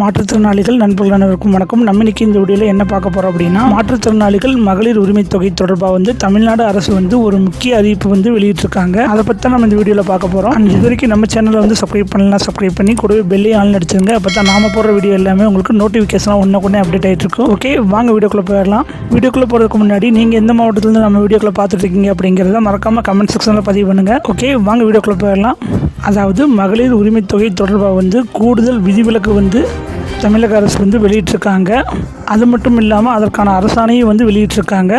மாற்றுத்திறனாளிகள் நண்பர்கள் அனைவருக்கும் வணக்கம். நம்ம இன்னைக்கு இந்த வீடியோவில் என்ன பார்க்க போகிறோம் அப்படின்னா மாற்றுத்திறனாளிகள் மகளிர் உரிமை தொகை தொடர்பாக வந்து தமிழ்நாடு அரசு வந்து ஒரு முக்கிய அறிவிப்பு வந்து வெளியிட்டிருக்காங்க. அதை பற்றி தான் நம்ம இந்த வீடியோவில் பார்க்க போகிறோம் அண்ட் இது வரைக்கும் நம்ம சேனலை வந்து சப்ஸ்கிரைப் பண்ணலாம் சப்ஸ்கிரைப் பண்ணி கூடவே பெல்லே ஆன் அடிச்சிருங்க. அப்போ தான் நாம போடுற வீடியோ எல்லாமே உங்களுக்கு நோட்டிஃபிகேஷனாக ஒன்று கொண்டே அப்டேட் ஆகிட்டு இருக்கும். ஓகே வாங்க வீடியோக்குள்ளே போயிடலாம். வீடியோக்குள்ளே போகிறதுக்கு முன்னாடி நீங்கள் எந்த மாவட்டத்துலேருந்து நம்ம வீடியோக்குள்ளே பார்த்துட்டு இருக்கீங்க அப்படிங்கிறத மறக்காமல் கமெண்ட் செக்ஷனில் பதிவு பண்ணுங்கள் ஓகே வாங்க வீடியோக்குள்ளே போயிடலாம். அதாவது மகளிர் உரிமைத்தொகை தொடர்பாக வந்து கூடுதல் விதிவிலக்கு வந்து தமிழக அரசு வந்து வெளியிட்டிருக்காங்க. அது மட்டும் இல்லாமல் அதற்கான அரசாணையும் வந்து வெளியிட்டிருக்காங்க.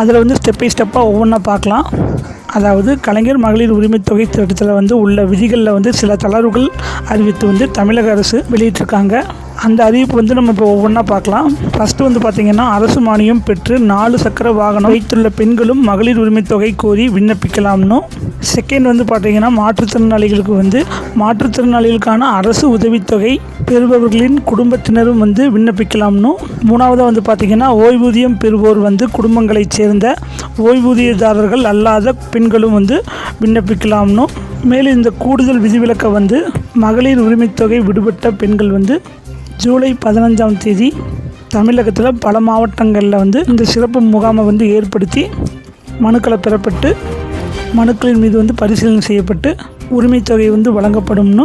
அதில் வந்து ஸ்டெப் பை ஸ்டெப்பாக ஒவ்வொன்றா பார்க்கலாம். அதாவது கலைஞர் மகளிர் உரிமைத்தொகை திட்டத்தில் வந்து உள்ள விதிகளில் வந்து சில தளர்வுகள் அறிவித்து வந்து தமிழக அரசு வெளியிட்டிருக்காங்க. அந்த அறிவிப்பு வந்து நம்ம இப்போ ஒவ்வொன்றா பார்க்கலாம். ஃபஸ்ட்டு வந்து பார்த்திங்கன்னா அரசு மானியம் பெற்று நாலு சக்கர வாகனம் வைத்துள்ள பெண்களும் மகளிர் உரிமை தொகை கோரி விண்ணப்பிக்கலாம்னும் செகண்ட் வந்து பார்த்திங்கன்னா மாற்றுத்திறனாளிகளுக்கு வந்து மாற்றுத்திறனாளிகளுக்கான அரசு உதவித்தொகை பெறுபவர்களின் குடும்பத்தினரும் வந்து விண்ணப்பிக்கலாம்னும் மூணாவதாக வந்து பார்த்திங்கன்னா ஓய்வூதியம் பெறுவோர் வந்து குடும்பங்களைச் சேர்ந்த ஓய்வூதியதாரர்கள் அல்லாத பெண்களும் வந்து விண்ணப்பிக்கலாம்னும் மேலும் இந்த கூடுதல் விதிவிலக்கை வந்து மகளிர் உரிமைத்தொகை விடுபட்ட பெண்கள் வந்து ஜூலை பதினஞ்சாம் தேதி தமிழகத்தில் பல மாவட்டங்களில் வந்து இந்த சிறப்பு முகாமை வந்து ஏற்படுத்தி மனுக்களை பெறப்பட்டு மனுக்களின் மீது வந்து பரிசீலனை செய்யப்பட்டு உரிமைத் தொகை வந்து வழங்கப்படும்னு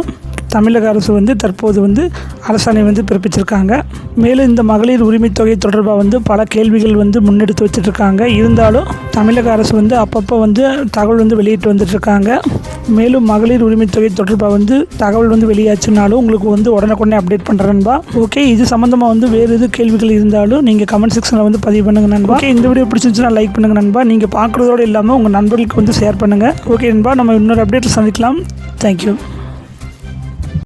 தமிழக அரசு வந்து தற்போது வந்து அரசாணை வந்து பிறப்பிச்சிருக்காங்க. மேலும் இந்த மகளிர் உரிமை தொகை தொடர்பாக வந்து பல கேள்விகள் வந்து முன்னெடுத்து வச்சுட்ருக்காங்க இருந்தாலும் தமிழக அரசு வந்து அப்பப்போ வந்து தகவல் வந்து வெளியிட்டு வந்துட்டுருக்காங்க. மேலும் மகளிர் உரிமை தொகை தொடர்பாக வந்து தகவல் வந்து வெளியாச்சுனாலும் உங்களுக்கு வந்து உடனுக்குடனே அப்டேட் பண்ணுறேன்பா ஓகே இது சம்மந்தமாக வந்து வேறு எது கேள்விகள் இருந்தாலும் நீங்கள் கமெண்ட் செக்ஷனில் வந்து பதிவு பண்ணுங்க நண்பா. ஓகே இந்த வீடியோ பிடிச்சிருந்துச்சுன்னா லைக் பண்ணுங்க நண்பா. நீங்கள் பார்க்குறதோடு இல்லாமல் உங்கள் நண்பர்களுக்கு வந்து ஷேர் பண்ணுங்கள் ஓகே நண்பா நம்ம இன்னொரு அப்டேட்டில் சந்திக்கலாம். தேங்க்யூ